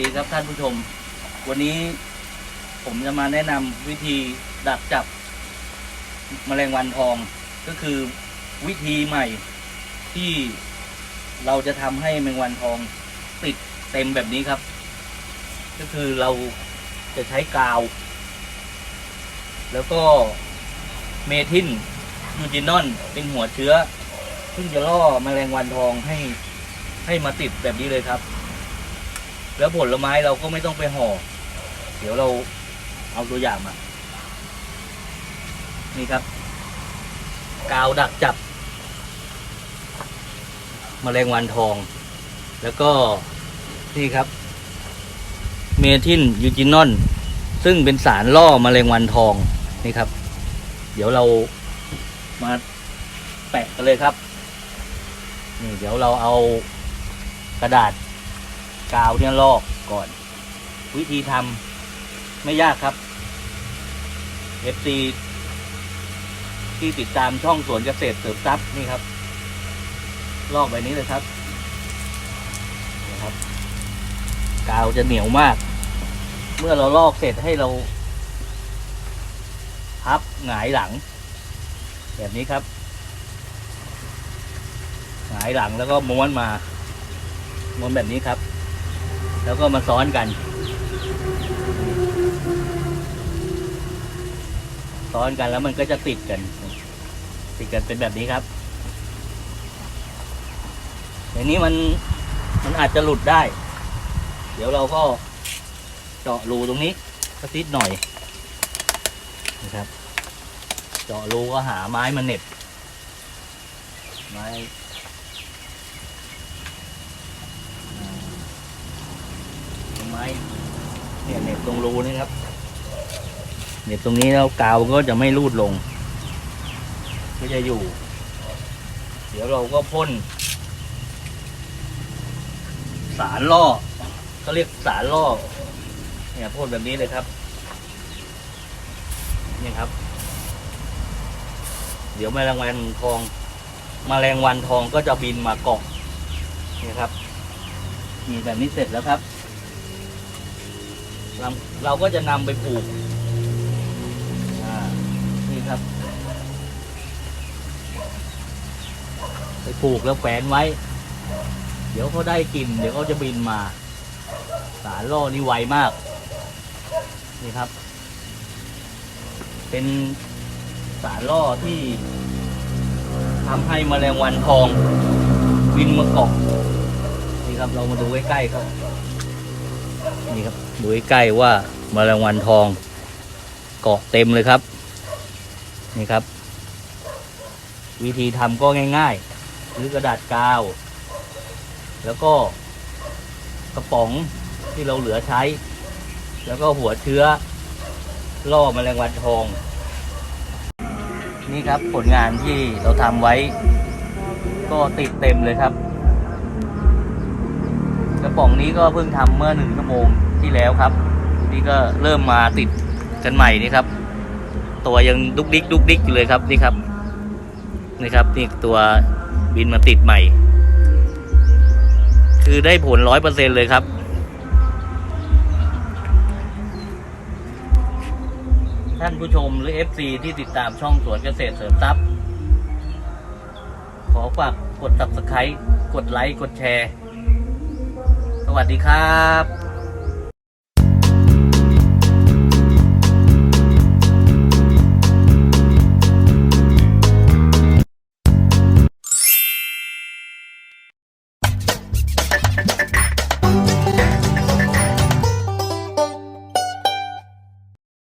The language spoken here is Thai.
ดีครับท่านผู้ชม วันนี้ผมจะมาแนะนำวิธีดักจับแมลงวันทอง ก็คือวิธีใหม่ที่เราจะทำให้แมลงวันทองติดเต็มแบบนี้ครับ ก็คือเราจะใช้กาว แล้วก็เมทินยูจินอนเป็นหัวเชื้อ ซึ่งจะล่อแมลงวันทองให้ให้มาติดแบบนี้เลยครับ แล้วผลไม้เราก็ไม่ต้องไปห่อ เดี๋ยวเราเอาตัวอย่างมา นี่ครับ กาวดักจับมแมลงวันทอง แล้วก็นี่ครับ เมทินยูจินอน ซึ่งเป็นสารล่อมแมลงวันทองนี่ครับ เดี๋ยวเรามาแปะกันเลยครับ นี่เดี๋ยวเราเอากระดาษ กาวเนี่ยลอกก่อน วิธีทำไม่ยากครับ FC ที่ติดตามช่องสวนเกษตรเสริมทรัพย์นี่ครับ ลอกแบบนี้เลยครับนี่ครับ กาวจะเหนียวมาก เมื่อเราลอกเสร็จให้เรา พับหงายหลัง แบบนี้ครับหงายหลังแล้วก็ม้วนมาม้วนแบบนี้ครับ แล้วก็มาซ้อนกัน ซ้อนกันแล้วมันก็จะติดกัน ติดกันเป็นแบบนี้ครับอย่างนี้มันมันอาจจะหลุดได้ เดี๋ยวเราก็เจาะรูตรงนี้สักนิดหน่อยนะครับ เจาะรูก็หาไม้มาเหน็บไม้อ่าไม้เนี่ยเหน็บตรงรูนี่ครับเหน็บตรงนี้แล้วกาวก็จะไม่รูดลง ก็จะอยู่ เดี๋ยวเราก็พ่น สารล่อเขาเรียกสารล่อเนี่ยพ่นแบบนี้เลยครับนี่ครับ เดี๋ยวแมลงวันทองแมลงวันทองก็จะบินมาเกาะนี่ครับ มีแบบนี้เสร็จแล้วครับ เราเราก็จะนำไปปลูกนี่ครับ ไปปลูกแล้วแขวนไว้ เดี๋ยวเขาได้กิน เดี๋ยวเขาจะบินมา สารล่อนี่ไวมาก นี่ครับ เป็นสารล่อที่ทำให้แมลงวันทอง บินมาเกาะนี่ครับเรามาดูใกล้ๆครับ นี่ครับดูใกล้ว่าแมลงวันทองเกาะเต็มเลยครับ นี่ครับ วิธีทำก็ง่ายๆซื้อกระดาษกาว แล้วก็กระป๋องที่เราเหลือใช้ แล้วก็หัวเชื้อ ล่อแมลงวันทอง นี่ครับผลงานที่เราทำไว้ ก็ติดเต็มเลยครับ ป๋องนี้ก็เพิ่งทำเมื่อหนึ่งชั่วโมงที่แล้วครับ นี่ก็เริ่มมาติดกันใหม่นี่ครับ ตัวยังดุกดิกดุกดิกอยู่เลยครับนี่ครับนี่ครับนี่ตัวบินมาติดใหม่ คือได้ผลร้อยเปอร์เซ็นเลยครับท่านผู้ชมหรือ FC ที่ติดตามช่องสวนเกษตรเสริมทรัพย์ ขอฝากกด subscribe กดไลค์ กดแชร์ สวัสดีครับ